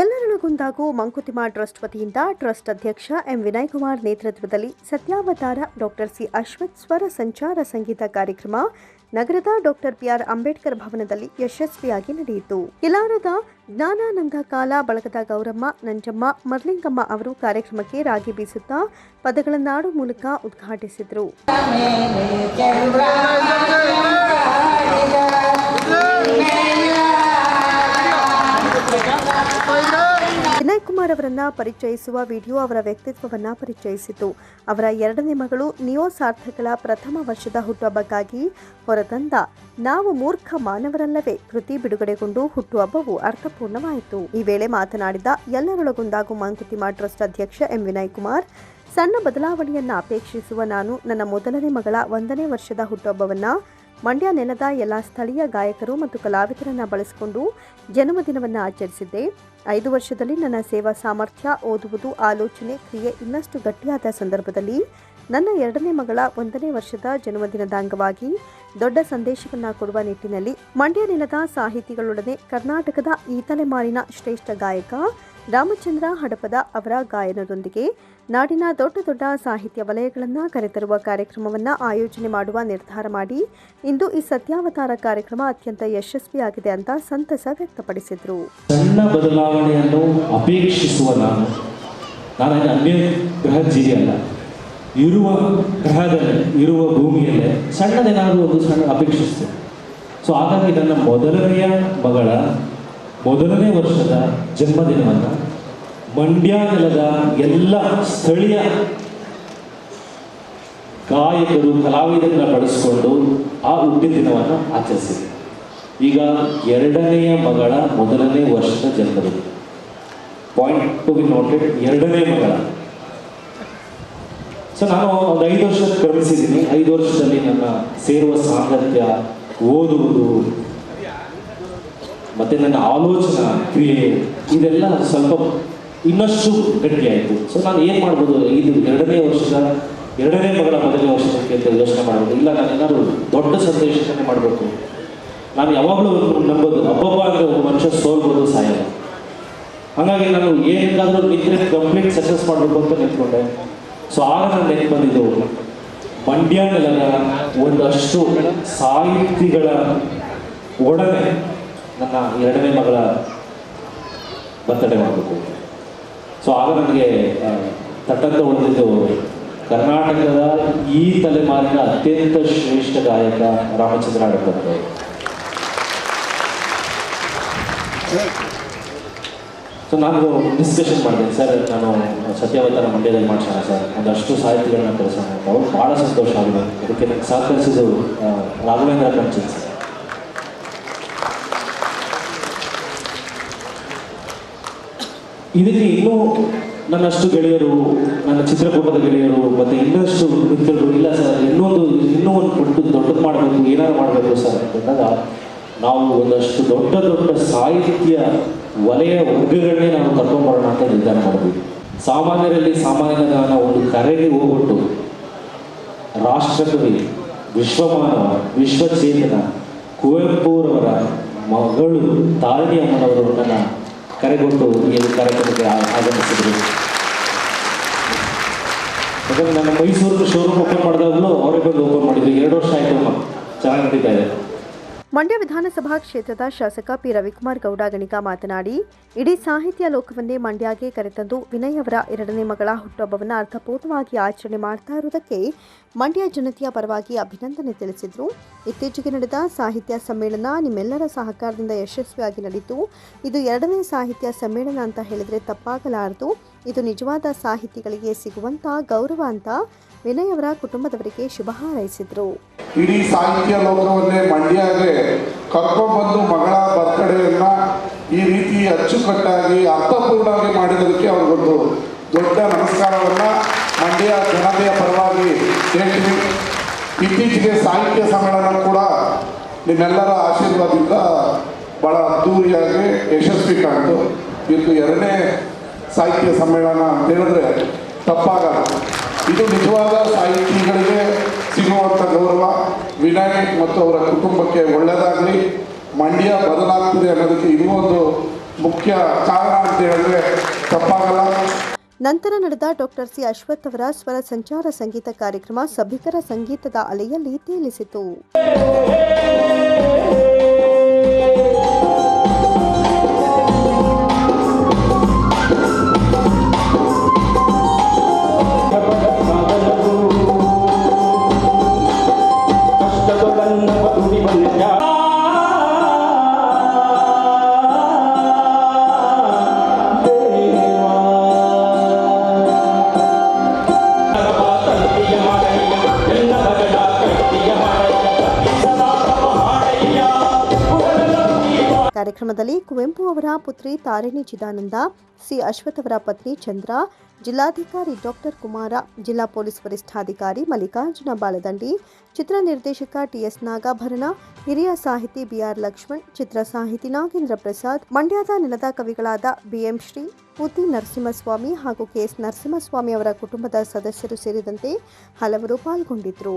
ಎಲ್ಲರೊಳಗೊಂದಾಗೂ Mankutimma trust ವತಿಯಿಂದ trust ಅಧ್ಯಕ್ಷ M Vinay Kumar ನೇತೃತ್ವದಲ್ಲಿ ಸತ್ಯಾವತಾರ ಡಾಕ್ಟರ್ ಸಿ ಅಶ್ವಥ್ ಸ್ವರ ಸಂಚಾರ ಸಂಗೀತ ಕಾರ್ಯಕ್ರಮ ನಗರದ ಡಾಕ್ಟರ್ ಬಿಆರ್ ಅಂಬೇಡ್ಕರ್ ಭವನದಲ್ಲಿ ಯಶಸ್ವಿಯಾಗಿ ನಡೆಯಿತು. ಇಲಾರದ ಜ್ಞಾನಾನಂದ ಕಾಲ ಬಳಗದ ಗೌರಮ್ಮ, ನಂಜಮ್ಮ, ಮರ್ಲಿಂಗಮ್ಮ ಅವರು ಕಾರ್ಯಕ್ರಮಕ್ಕೆ ರಾಗಿ ಬೀಸುತ್ತಾ ಪದಗಳನ್ನಾಡು ಮೂಲಕ ಉದ್ಘಾಟಿಸಿದರು. ವಿನಯ್ ಕುಮಾರ್ ಅವರನ್ನ ಪರಿಚಯಿಸುವ ವಿಡಿಯೋ ಅವರ ವ್ಯಕ್ತಿತ್ವವನ್ನ ಪರಿಚಯಿಸಿತು. ಅವರ ಎರಡನೇ ಮಗಳು ನಿಯೋ ಸಾರ್ಥಕಳ ಪ್ರಥಮ ವರ್ಷದ ಹುಟ್ಟುಹಬ್ಬಕ್ಕಾಗಿ ಹೊರತಂದ. ನಾವು ಮೂರ್ಖ ಮಾನವರಲ್ಲವೇ, ಕೃತಿ ಬಿಡುಗಡೆಗೊಂಡು ಹುಟ್ಟುಹಬ್ಬವು ಅರ್ಥಪೂರ್ಣವಾಯಿತು. ಈ ವೇಳೆ ಮಾತನಾಡಿದ ಎಲ್ಲರೊಳಗೊಂದಾಗೂ ಮಂಕುತಿಮ್ಮ ಟ್ರಸ್ಟ್ ಅಧ್ಯಕ್ಷ ಎಂ. ವಿನಯ್ ಕುಮಾರ್ ಸಣ್ಣ ಬದಲಾವಣೆಯನ್ನ ಅಪೇಕ್ಷಿಸುವ ನಾನು ನನ್ನ ಮೊದಲನೇ ಮಗಳ ಒಂದನೇ ವರ್ಷದ ಹುಟ್ಟುಹಬ್ಬವನ್ನ ಮಂಡ್ಯ ನೆಲದ ಎಲ್ಲ ಸ್ಥಳೀಯ ಗಾಯಕರು ಮತ್ತು ಕಲಾವಿದರನ್ನ ಬಳಸಿಕೊಂಡು ಜನ್ಮದಿನವನ್ನು ಆಚರಿಸಿದ್ದೆ. ಐದು ವರ್ಷದಲ್ಲಿ ನನ್ನ ಸೇವಾ ಸಾಮರ್ಥ್ಯ, ಓದುವುದು, ಆಲೋಚನೆ, ಕ್ರಿಯೆ ಇನ್ನಷ್ಟು ಗಟ್ಟಿಯಾದ ಸಂದರ್ಭದಲ್ಲಿ ನನ್ನ ಎರಡನೇ ಮಗಳ ಒಂದನೇ ವರ್ಷದ ಜನ್ಮದಿನದ ಅಂಗವಾಗಿ ದೊಡ್ಡ ಸಂದೇಶವನ್ನು ಕೊಡುವ ನಿಟ್ಟಿನಲ್ಲಿ ಮಂಡ್ಯ ನೆಲದ ಸಾಹಿತಿಗಳೊಡನೆ ಕರ್ನಾಟಕದ ಈ ತಲೆಮಾರಿನ ಶ್ರೇಷ್ಠ ಗಾಯಕ ರಾಮಚಂದ್ರ ಹಡಪದ ಅವರ ಗಾಯನದೊಂದಿಗೆ ನಾಡಿನ ದೊಡ್ಡ ದೊಡ್ಡ ಸಾಹಿತ್ಯ ವಲಯಗಳನ್ನು ಕರೆತರುವ ಕಾರ್ಯಕ್ರಮವನ್ನು ಆಯೋಜನೆ ಮಾಡುವ ನಿರ್ಧಾರ ಮಾಡಿ ಇಂದು ಈ ಸತ್ಯಾವತಾರ ಕಾರ್ಯಕ್ರಮ ಅತ್ಯಂತ ಯಶಸ್ವಿಯಾಗಿದೆ ಅಂತ ಸಂತಸ ವ್ಯಕ್ತಪಡಿಸಿದರು. ಸಣ್ಣ ಬದಲಾವಣೆಯನ್ನು ಅಪೇಕ್ಷಿಸುವ ನಾನು. ನಾನು ಅನ್ಯ ಗ್ರಹ ಇರುವ ಗ್ರಹದಲ್ಲಿ ಇರುವ ಭೂಮಿಯಲ್ಲೇ ಸಣ್ಣದೇನಾದರೂ ಒಂದು ಸಣ್ಣ ಅಪೇಕ್ಷಿಸ್ತೇನೆ ಸೊ ಹಾಗಾಗಿ ನನ್ನ ಮೊದಲನೆಯ ಮಗಳ ಮೊದಲನೇ ವರ್ಷದ ಜನ್ಮದಿನವನ್ನು ಮಂಡ್ಯ ನೆಲದ ಎಲ್ಲ ಸ್ಥಳೀಯ ಗಾಯಕರು, ಕಲಾವಿದರನ್ನ ಬಳಸಿಕೊಂಡು ಆ ಹುಟ್ಟಿದ ದಿನವನ್ನು ಆಚರಿಸಿದೆ ಈಗ ಎರಡನೆಯ ಮಗಳ ಮೊದಲನೇ ವರ್ಷದ ಜನ್ಮದಿನ. ಪಾಯಿಂಟ್ ಟು ಬಿ ನೋಟೆಡ್ ಎರಡನೇ ಮಗಳ. ಸೊ ನಾನು ಒಂದು ಐದು ವರ್ಷ ಕ್ರಮಿಸಿದ್ದೀನಿ. ಐದು ವರ್ಷದಲ್ಲಿ ನನ್ನ ಸೇರುವ ಸಾಮರ್ಥ್ಯ ಓದುವುದು ಮತ್ತೆ ನನ್ನ ಆಲೋಚನಾ ಕ್ರಿಯೆ, ಇದೆಲ್ಲ ಸ್ವಲ್ಪ ಇನ್ನಷ್ಟು ಗಟ್ಟಿಯಾಯಿತು ಸೊ ನಾನು ಏನು ಮಾಡ್ಬೋದು? ಇದು ಎರಡನೇ ವರ್ಷದ, ಎರಡನೇ ಮಗಳ ಮೊದಲನೇ ವರ್ಷಕ್ಕೆ ಅಂತ ಯೋಚನೆ ಮಾಡ್ಬೋದು. ಇಲ್ಲ, ನಾನು ಏನಾದ್ರು ದೊಡ್ಡ ಸಂದೇಶನೇ ಮಾಡಬೇಕು. ನಾನು ಯಾವಾಗಲೂ ನಂಬೋದು, ಅಬ್ಬಬ್ಬ ಅಂದರೆ ಒಬ್ಬ ಮನುಷ್ಯ ಸೋಲ್ಬೋದು ಸಹಾಯ ಹಾಗಾಗಿ ನಾನು ಏನಾದರೂ ನಿಂತರೆ ಕಂಪ್ಲೀಟ್ ಸಕ್ಸಸ್ ಮಾಡಬೇಕು ಅಂತ ನಿಂತ್ಕೊಂಡೆ. ಸೊ ಆಗ ನಾನು ನೆನಪು ಬಂದಿದ್ದು ಮಂಡ್ಯ ನೆಲದ ಒಂದಷ್ಟು ಸಾಹಿತಿಗಳ ಒಡನೆ ನನ್ನ ಎರಡನೇ ಮಗಳ ಬರ್ತಡೇ ಮಾಡಬೇಕು. ಸೊ ಆಗ ನನಗೆ ತಟ್ಟಂತ ಉಳಿದಿದ್ದು ಕರ್ನಾಟಕದ ಈ ತಲೆಮಾರಿನ ಅತ್ಯಂತ ಶ್ರೇಷ್ಠ ಗಾಯಕ ರಾಮಚಂದ್ರ ಅಡಕಂತ ಸೊ ನಾನು ಡಿಸ್ಕಷನ್ ಮಾಡಿದೆ, ಸರ್, ನಾನು ಸತ್ಯಾವತಾರ ಮಂಡ್ಯದಲ್ಲಿ ಮಾಡ್ಸೋಣ, ಸರ್. ಒಂದಷ್ಟು ಸಾಹಿತಿಗಳನ್ನ ಕೆಲಸ ಅಂತ ಅವ್ರು ಭಾಳ ಸಂತೋಷ ಆಗಿದೆ ಅದಕ್ಕೆ ನನಗೆ ಸಹಕರಿಸಿದ್ದು ರಾಘವೇಂದ್ರ ಕಂಚಿನ್ ಸರ್. ಇದಕ್ಕೆ ಇನ್ನೂ ನನ್ನಷ್ಟು ಗೆಳೆಯರು, ನನ್ನ ಚಿತ್ರಕೂಟದ ಗೆಳೆಯರು, ಮತ್ತೆ ಇನ್ನಷ್ಟು ಮಿತ್ರರು ಇಲ್ಲ ಸರ್. ಇನ್ನೊಂದು, ಇನ್ನೂ ಒಂದು ದೊಡ್ಡ, ದೊಡ್ಡದು ಮಾಡಬೇಕು ಏನಾದ್ರು ಮಾಡಬೇಕು ಸರ್ ಅಂತಂದಾಗ ನಾವು ಒಂದಷ್ಟು ದೊಡ್ಡ ದೊಡ್ಡ ಸಾಹಿತ್ಯ ವಲಯ ವರ್ಗಗಳನ್ನೇ ನಾವು ಕರ್ಕೊಂಡ್ಬರೋಣ ಅಂತ ನಿರ್ಧಾರ ಮಾಡಿದ್ವಿ. ಸಾಮಾನ್ಯರಲ್ಲಿ ಸಾಮಾನ್ಯನ ಒಂದು ಕರೆಗೆ ಹೋಗ್ಬಿಟ್ಟು, ರಾಷ್ಟ್ರಕವಿ ವಿಶ್ವಮಾನವ, ವಿಶ್ವಚೇತನ, ಕುವೆಂಪುರವರ ಮಗಳು ತಾರಿಣಿ ಅಮ್ಮನವರು ಕರೆಗೊಟ್ಟು ಈ ಕಾರ್ಯಕ್ರಮಕ್ಕೆ ಆಗಮಿಸಿದ್ರು. ಯಾಕಂದ್ರೆ ನಾನು ಮೈಸೂರು ಶೋರೂಮ್ ಓಪನ್ ಮಾಡಿದಾಗಲೂ ಅವರೇ ಬಂದು ಓಪನ್ ಮಾಡಿದ್ರು. ಎರಡು ವರ್ಷ ಆಯಿತು ಚೆನ್ನಾಗಿ ನಡೀತಾ ಇದೆ. ಮಂಡ್ಯ ವಿಧಾನಸಭಾ ಕ್ಷೇತ್ರದ ಶಾಸಕ ಪಿ. ರವಿಕುಮಾರ್ ಗೌಡ ಗಣಿಗ ಮಾತನಾಡಿ, ಇಡೀ ಸಾಹಿತ್ಯ ಲೋಕವನ್ನೇ ಮಂಡ್ಯಗೆ ಕರೆತಂದು ವಿನಯ್ ಅವರ ಎರಡನೇ ಮಗಳ ಹುಟ್ಟುಹಬ್ಬವನ್ನು ಅರ್ಥಪೂರ್ಣವಾಗಿ ಆಚರಣೆ ಮಾಡ್ತಾ ಇರುವುದಕ್ಕೆ ಮಂಡ್ಯ ಜನತೆಯ ಪರವಾಗಿ ಅಭಿನಂದನೆ ತಿಳಿಸಿದರು. ಇತ್ತೀಚೆಗೆ ನಡೆದ ಸಾಹಿತ್ಯ ಸಮ್ಮೇಳನ ನಿಮ್ಮೆಲ್ಲರ ಸಹಕಾರದಿಂದ ಯಶಸ್ವಿಯಾಗಿ ನಡೆಯಿತು ಇದು ಎರಡನೇ ಸಾಹಿತ್ಯ ಸಮ್ಮೇಳನ ಅಂತ ಹೇಳಿದರೆ ತಪ್ಪಾಗಲಾರದು. ಇದು ನಿಜವಾದ ಸಾಹಿತಿಗಳಿಗೆ ಸಿಗುವಂಥ ಗೌರವ ಅಂತ ವಿನಯ್ ಅವರ ಕುಟುಂಬದವರಿಗೆ ಶುಭ ಹಾರೈಸಿದರು. ಇಡೀ ಸಾಹಿತ್ಯ ಲೋಕವನ್ನೇ ಮಂಡ್ಯಗೆ ಕರ್ಕೊಂಡ್ಬಂದು ಮಗಳ ಬರ್ತಡೆಯನ್ನ ಈ ರೀತಿ ಅಚ್ಚುಕಟ್ಟಾಗಿ, ಅರ್ಥಪೂರ್ಣವಾಗಿ ಮಾಡಿದ್ದಕ್ಕೆ ಅವ್ರಿಗೊಂದು ದೊಡ್ಡ ನಮಸ್ಕಾರವನ್ನ ಮಂಡ್ಯ ಜನತೆಯ ಪರವಾಗಿ ಹೇಳ್ತೀನಿ. ಇತ್ತೀಚೆಗೆ ಸಾಹಿತ್ಯ ಸಮ್ಮೇಳನ ಕೂಡ ನಿಮ್ಮೆಲ್ಲರ ಆಶೀರ್ವಾದದಿಂದ ಬಹಳ ಅದ್ದೂರಿಯಾಗಿ ಯಶಸ್ವಿ ಕಾಣ್ತು ಇದು ಎರಡನೇ ಸಾಹಿತ್ಯ ಸಮ್ಮೇಳನ ಅಂತ ಹೇಳಿದ್ರೆ ತಪ್ಪಾಗಲ್ಲ. ಇದು ನಿಜವಾದ ಸಾಹಿತಿಗಳಿಗೆ ಸಿಗುವಂಥ ಗೌರವ ವಿನಾಯಕ್ ಮತ್ತು ಅವರ ಕುಟುಂಬಕ್ಕೆ ಒಳ್ಳೆಯದಾಗಲಿ ಮಂಡ್ಯ ಬದಲಾಗ್ತಿದೆ ಅನ್ನೋದಕ್ಕೆ ಇದು ಒಂದು ಮುಖ್ಯ ಕಾರಣ ಅಂತ ಹೇಳಿದ್ರೆ ತಪ್ಪಾಗಲ್ಲ. ನಂತರ ನಡೆದ ಡಾಕ್ಟರ್ ಸಿ ಅಶ್ವಥ್ ಅವರ ಸ್ವರ ಸಂಚಾರ ಸಂಗೀತ ಕಾರ್ಯಕ್ರಮ ಸಭಿಕರ ಸಂಗೀತದ ಅಲೆಯಲ್ಲಿ ತೇಲಿಸಿತು. ಕಾರ್ಯಕ್ರಮದಲ್ಲಿ ಕುವೆಂಪು ಅವರ ಪುತ್ರಿ ತಾರಿಣಿ ಚಿದಾನಂದ, ಸಿ ಅಶ್ವಥ್ ಅವರ ಪತ್ನಿ ಚಂದ್ರ, ಜಿಲ್ಲಾಧಿಕಾರಿ ಡಾಕ್ಟರ್ ಕುಮಾರ, ಜಿಲ್ಲಾ ಪೊಲೀಸ್ ವರಿಷ್ಠಾಧಿಕಾರಿ ಮಲ್ಲಿಕಾರ್ಜುನ ಬಾಲದಂಡಿ, ಚಿತ್ರ ನಿರ್ದೇಶಕ ಟಿಎಸ್ ನಾಗಾಭರಣ, ಹಿರಿಯ ಸಾಹಿತಿ ಬಿಆರ್ ಲಕ್ಷ್ಮಣ್, ಚಿತ್ರ ಸಾಹಿತಿ ನಾಗೇಂದ್ರ ಪ್ರಸಾದ್, ಮಂಡ್ಯದ ನೆಲದ ಕವಿಗಳಾದ ಬಿಎಂ ಶ್ರೀ, ಪುತಿ ನರಸಿಂಹಸ್ವಾಮಿ ಹಾಗೂ ಕೆಎಸ್ ನರಸಿಂಹಸ್ವಾಮಿ ಅವರ ಕುಟುಂಬದ ಸದಸ್ಯರು ಸೇರಿದಂತೆ ಹಲವರು ಪಾಲ್ಗೊಂಡಿದ್ದರು.